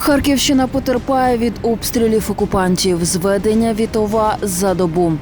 Харківщина потерпає від обстрілів окупантів. Зведення Вітова за добу.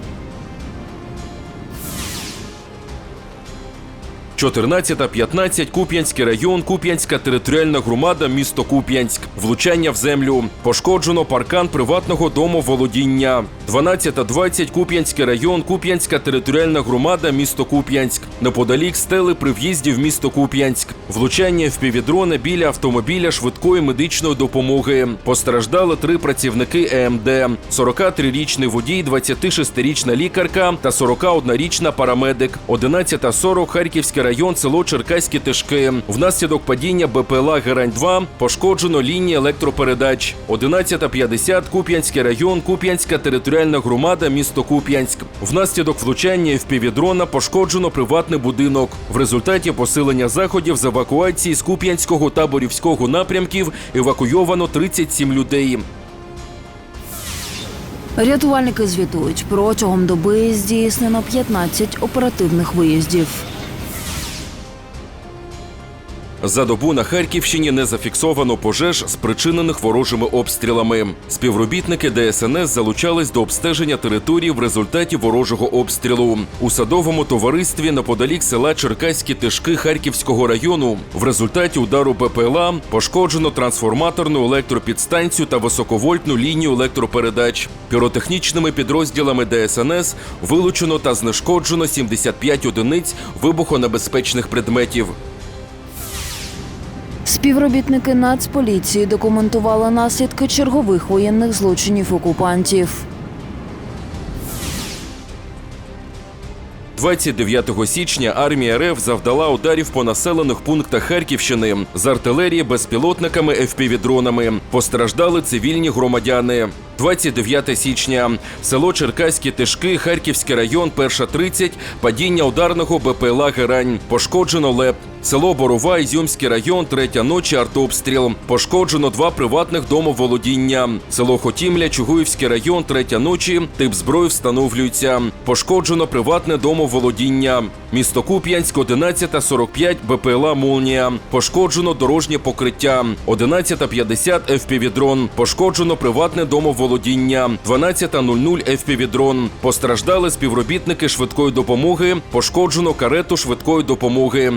14-15 Куп'янський район, Куп'янська територіальна громада, місто Куп'янськ. Влучання в землю. Пошкоджено паркан приватного дому володіння. 12-20 Куп'янський район, Куп'янська територіальна громада, місто Куп'янськ. Неподалік стели при в'їзді в місто Куп'янськ. Влучання в півдрони біля автомобіля швидкої медичної допомоги. Постраждали три працівники ЕМД: 43-річний водій, 26-річна лікарка та 41-річна парамедик. 11.40 Харківський район, село Черкаські Тишки. Внаслідок падіння БПЛА Герань-2 пошкоджено лінії електропередач. 11.50 Куп'янський район, Куп'янська територіальна громада, місто Куп'янськ. Внаслідок влучання впівдрона пошкоджено приватний будинок. В результаті посилення заходів з евакуації з Куп'янського та Борівського напрямків евакуйовано 37 людей. Рятувальники звітують, протягом доби здійснено 15 оперативних виїздів. За добу на Харківщині не зафіксовано пожеж, спричинених ворожими обстрілами. Співробітники ДСНС залучались до обстеження території в результаті ворожого обстрілу. У садовому товаристві неподалік села Черкаські Тишки Харківського району. В результаті удару БПЛА пошкоджено трансформаторну електропідстанцію та високовольтну лінію електропередач. Піротехнічними підрозділами ДСНС вилучено та знешкоджено 75 одиниць вибухонебезпечних предметів. Співробітники Нацполіції документували наслідки чергових воєнних злочинів окупантів. 29 січня армія РФ завдала ударів по населених пунктах Харківщини з артилерії безпілотниками ФПВ-дронами. Постраждали цивільні громадяни. 29 січня. Село Черкаські Тишки, Харківський район, перша 30, падіння ударного БПЛА Герань. Пошкоджено ЛЕП. Село Борова, Ізюмський район, третя ночі, артобстріл. Пошкоджено два приватних домоволодіння. Село Хотімля, Чугуївський район, третя ночі, тип зброї встановлюється. Пошкоджено приватне домоволодіння. Місто Куп'янськ, 11.45, БПЛА «Молнія». Пошкоджено дорожнє покриття. 11.50 ФПВ-дрон. Пошкоджено приватне домоволодіння. 12.00 ФПВ-дрон. Постраждали співробітники швидкої допомоги. Пошкоджено карету швидкої допомоги.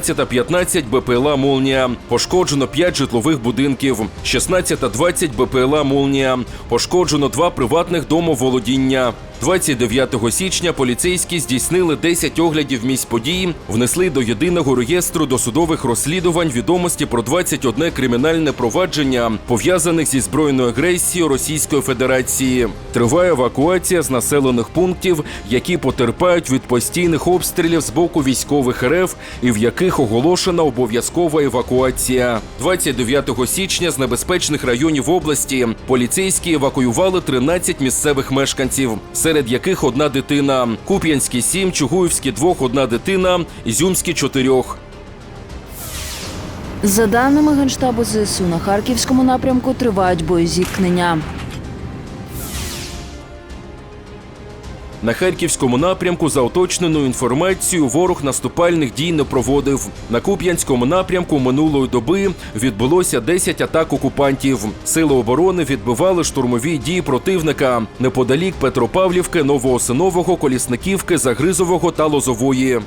14.15 БПЛА «Молнія». Пошкоджено 5 житлових будинків. 16.20 БПЛА «Молнія». Пошкоджено два приватних домоволодіння. 29 січня поліцейські здійснили 10 оглядів місць події, внесли до єдиного реєстру досудових розслідувань відомості про 21 кримінальне провадження, пов'язаних зі збройною агресією Російської Федерації. Триває евакуація з населених пунктів, які потерпають від постійних обстрілів з боку військових РФ і в яких оголошена обов'язкова евакуація. 29 січня з небезпечних районів області поліцейські евакуювали 13 місцевих мешканців серед яких одна дитина. Куп'янські сім, Чугуївські двох, одна дитина, Ізюмські чотирьох. За даними Генштабу ЗСУ, на харківському напрямку тривають боєзіткнення. На харківському напрямку за уточненою інформацією ворог наступальних дій не проводив. На Куп'янському напрямку минулої доби відбулося 10 атак окупантів. Сили оборони відбивали штурмові дії противника неподалік Петропавлівки, Новоосинового, Колісниківки, Загризового та Лозової.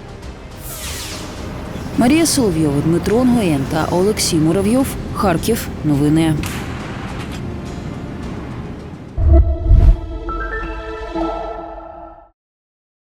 Марія Соловйова, Дмитро Нгоєн та Олексій Муравйов. Харків. Новини.